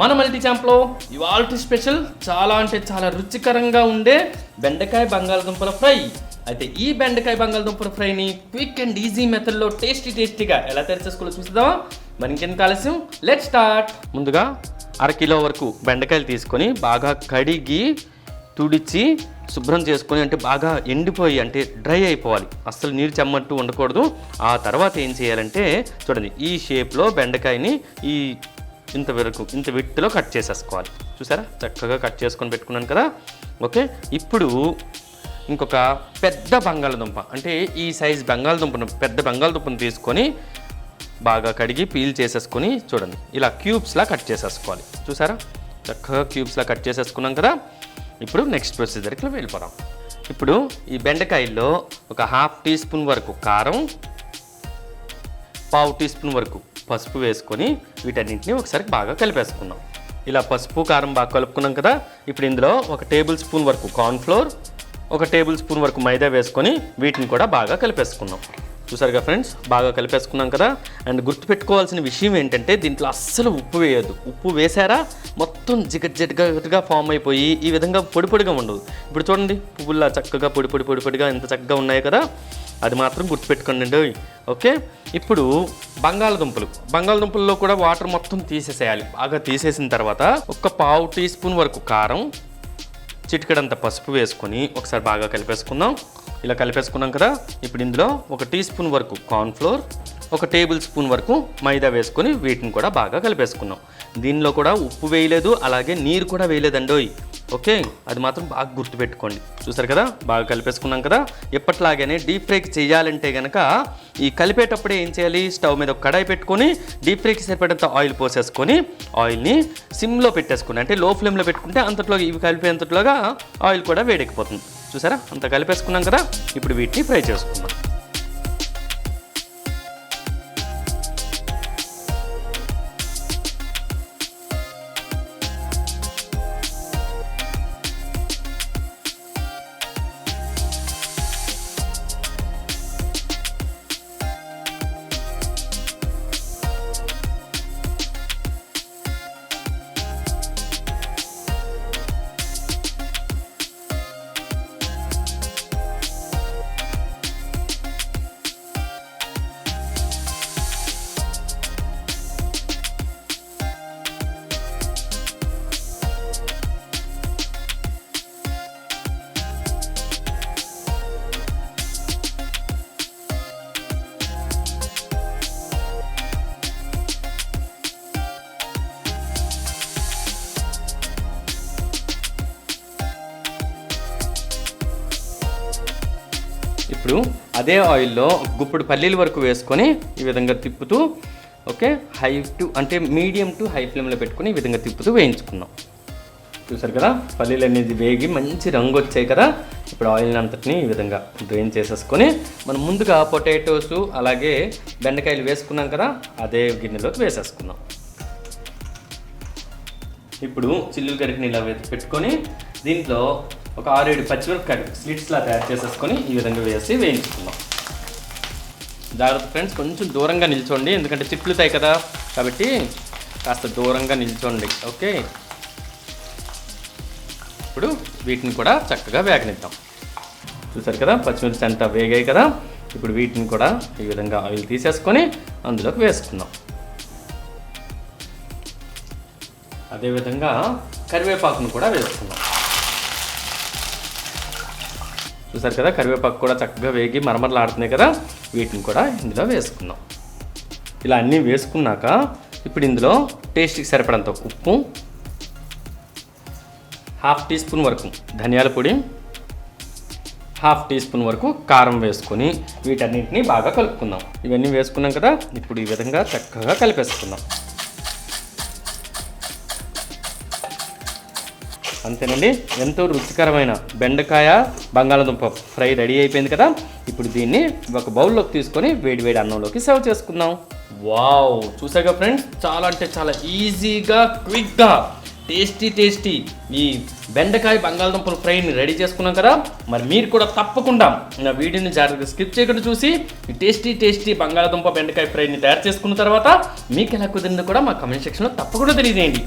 మన మల్టీ ఛాంప్లో ఇవాళ స్పెషల్ చాలా అంటే చాలా రుచికరంగా ఉండే బెండకాయ బంగాళదుంపల ఫ్రై. అయితే ఈ బెండకాయ బంగాళదుంపల ఫ్రైని క్విక్ అండ్ ఈజీ మెథడ్లో టేస్టీ టేస్టీగా ఎలా తయారు చేసుకోవాలో చూద్దామా మరి ఇంకెంత ఆలస్యం? లెట్ స్టార్ట్ ముందుగా అరకిలో వరకు బెండకాయలు తీసుకొని బాగా కడిగి తుడిచి శుభ్రం చేసుకొని అంటే బాగా ఎండిపోయి అంటే డ్రై అయిపోవాలి. అస్సలు నీరు చెమ్మట్టు ఉండకూడదు. ఆ తర్వాత ఏం చేయాలంటే చూడండి ఈ షేప్లో బెండకాయని ఈ ఇంత వరకు ఇంత విట్టులో కట్ చేసేసుకోవాలి. చూసారా? చక్కగా కట్ చేసుకొని పెట్టుకున్నాను కదా? ఓకే? ఇప్పుడు ఇంకొక పెద్ద బంగాళదుంప అంటే ఈ సైజ్ బంగాళదుంపను పెద్ద బంగాళదుంపను తీసుకొని బాగా కడిగి పీల్ చేసేసుకొని చూడండి. ఇలా క్యూబ్స్లా కట్ చేసేసుకోవాలి. చూసారా? చక్కగా క్యూబ్స్లా కట్ చేసేసుకున్నాం కదా? ఇప్పుడు నెక్స్ట్ ప్రొసీజర్కి వెళ్ళిపోదాం. ఇప్పుడు ఈ బెండకాయల్లో ఒక హాఫ్ టీ స్పూన్ వరకు కారం పావు టీ స్పూన్ వరకు పసుపు వేసుకొని వీటన్నింటిని ఒకసారి బాగా కలిపేసుకుందాం. ఇలా పసుపు కారం బాగా కలుపుకున్నాం కదా ఇప్పుడు ఇందులో ఒక టేబుల్ స్పూన్ వరకు కార్న్ఫ్లోర్ ఒక టేబుల్ స్పూన్ వరకు మైదా వేసుకొని వీటిని కూడా బాగా కలిపేసుకుందాం. చూసారుగా ఫ్రెండ్స్ బాగా కలిపేసుకున్నాం కదా అండ్ గుర్తుపెట్టుకోవాల్సిన విషయం ఏంటంటే దీంట్లో అస్సలు ఉప్పు వేయదు ఉప్పు వేసారా మొత్తం జిగట్ ఫామ్ అయిపోయి ఈ విధంగా పొడి పొడిగా ఉండదు. ఇప్పుడు చూడండి పువ్వుల్లా చక్కగా పొడి పొడి పొడి పొడిగా ఎంత చక్కగా ఉన్నాయి కదా అది మాత్రం గుర్తుపెట్టుకోండి ఓకే? ఇప్పుడు బంగాళదుంపలు. బంగాళదుంపల్లో కూడా వాటర్ మొత్తం తీసేసేయాలి. బాగా తీసేసిన తర్వాత ఒక పావు టీ స్పూన్ వరకు కారం చిటికడంత పసుపు వేసుకొని ఒకసారి బాగా కలిపేసుకుందాం. ఇలా కలిపేసుకున్నాం కదా? ఇప్పుడు ఇందులో ఒక టీ స్పూన్ వరకు కార్న్ఫ్లోర్ ఒక టేబుల్ స్పూన్ వరకు మైదా వేసుకొని వీటిని కూడా బాగా కలిపేసుకున్నాం. దీనిలో కూడా ఉప్పు వేయలేదు అలాగే నీరు కూడా వేయలేదండోయ్. ఓకే? అది మాత్రం బాగా గుర్తుపెట్టుకోండి. చూసారు కదా? బాగా కలిపేసుకున్నాం కదా? ఎప్పట్లాగానే డీప్ ఫ్రైకి చేయాలంటే కనుక ఈ కలిపేటప్పుడే ఏం చేయాలి? స్టవ్ మీద ఒక కడాయి పెట్టుకొని డీప్ ఫ్రైకి సరిపడేంత ఆయిల్ పోసేసుకొని ఆయిల్ని సిమ్లో పెట్టేసుకుని అంటే లో ఫ్లేమ్లో పెట్టుకుంటే అంతట్లో ఇవి కలిపేంతట్లోగా ఆయిల్ కూడా వేడెక్కిపోతుంది. చూసారా? అంత కలిపేసుకున్నాం కదా? ఇప్పుడు వీటిని ఫ్రై చేసుకుందాం. ఇప్పుడు అదే ఆయిల్లో గుప్పుడు పల్లీల వరకు వేసుకొని ఈ విధంగా తిప్పుతూ ఓకే హై టు అంటే మీడియం టు హై ఫ్లేమ్లో పెట్టుకొని ఈ విధంగా తిప్పుతూ వేయించుకుందాం చూసారు కదా పల్లీలు అనేది వేగి మంచి రంగు వచ్చాయి కదా. ఇప్పుడు ఆయిల్ని అంతటిని ఈ విధంగా డ్రైన్ చేసేసుకొని మనం ముందుగా పొటాటోస్ అలాగే బెండకాయలు వేసుకున్నాం కదా అదే గిన్నెలోకి వేసేసుకుందాం. ఇప్పుడు చిల్లులు గరిటిని ఇలా పెట్టుకొని దీంట్లో ఒక ఆరు ఏడు పచ్చిమిరపకాయలు స్లిట్స్లా తయారు చేసేసుకొని ఈ విధంగా వేసి వేయించుకుందాం. జాగ్రత్త ఫ్రెండ్స్ కొంచెం దూరంగా నిల్చోండి ఎందుకంటే చిట్లుతాయి కదా. కాబట్టి కాస్త దూరంగా నిల్చోండి ఓకే? ఇప్పుడు వీటిని కూడా చక్కగా వేగనిద్దాం. చూసారు కదా పచ్చిమిర్చి అంతా వేగాయి కదా. ఇప్పుడు వీటిని కూడా ఈ విధంగా ఆయిల్ తీసేసుకొని అందులోకి వేసుకుందాం. అదేవిధంగా కరివేపాకును కూడా వేసుకుందాం. చూసారు కదా కరివేపాకు కూడా చక్కగా వేగి మరమరలాడుతున్నాయి కదా వీటిని కూడా ఇందులో వేసుకుందాం. ఇలా అన్నీ వేసుకున్నాక ఇప్పుడు ఇందులో టేస్ట్కి సరిపడంత ఉప్పు హాఫ్ టీ స్పూన్ వరకు ధనియాల పొడి హాఫ్ టీ స్పూన్ వరకు కారం వేసుకొని వీటన్నింటినీ బాగా కలుపుకుందాం. ఇవన్నీ వేసుకున్నాం కదా ఇప్పుడు ఈ విధంగా చక్కగా కలిపేసుకుందాం. అంతేనండి. ఎంతో రుచికరమైన బెండకాయ బంగాళదుంప ఫ్రై రెడీ అయిపోయింది కదా. ఇప్పుడు దీన్ని ఒక బౌల్లోకి తీసుకొని వేడి వేడి అన్నంలోకి సర్వ్ చేసుకుందాం. వావ్! చూసాగా ఫ్రెండ్స్? చాలా అంటే చాలా ఈజీగా క్విక్గా టేస్టీ టేస్టీ ఈ బెండకాయ బంగాళదుంపల ఫ్రైని రెడీ చేసుకున్నాం కదా. మరి మీరు కూడా తప్పకుండా నా వీడియోని జాగ్రత్తగా స్కిప్ చేయకుండా చూసి ఈ టేస్టీ టేస్టీ బంగాళదుంప బెండకాయ ఫ్రైని తయారు చేసుకున్న తర్వాత మీకు ఎలా కుదిరిందో కూడా మా కమెంట్ సెక్షన్లో తప్పకుండా తెలియజేయండి.